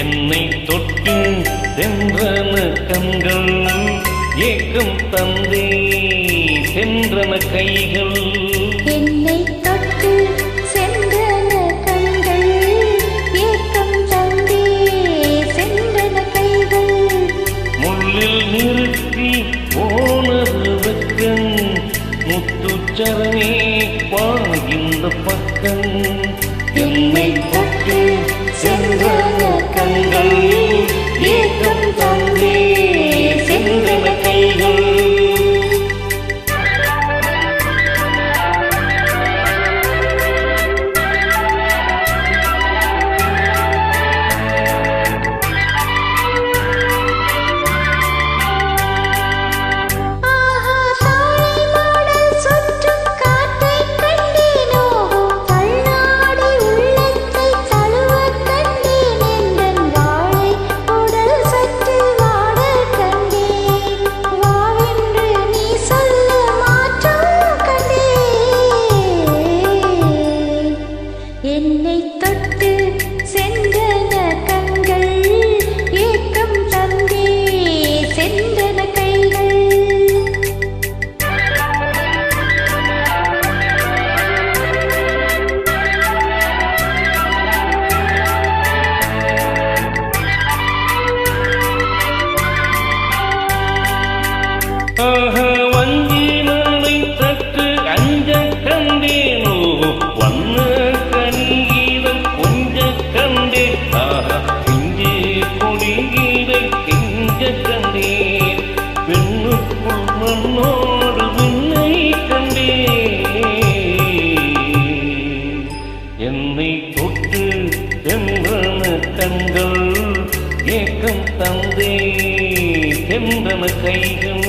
என்னை தொட்டு சென்றன கண்கள் ஏக்கம் தந்தே சென்றன கைகள். என்னை தொட்டு சென்றன கண்கள் ஏக்கம் தந்தே சென்றன கைகள். முள்ளில் நிறுத்தி போனது வெக்கம் முத்துச்சரமே வாழ்கின்ற பக்கம் என்னை எல்லை தொட்டு சென்றன கண்டே ஆஹா பிஞ்சு கண்டேன் பெண்ணுக்குள் மண்ணோடு விண்ணை கண்டேன் என்னை தொட்டு சென்றன கண்கள் ஏக்கம் தந்தே சென்றன கைகள்.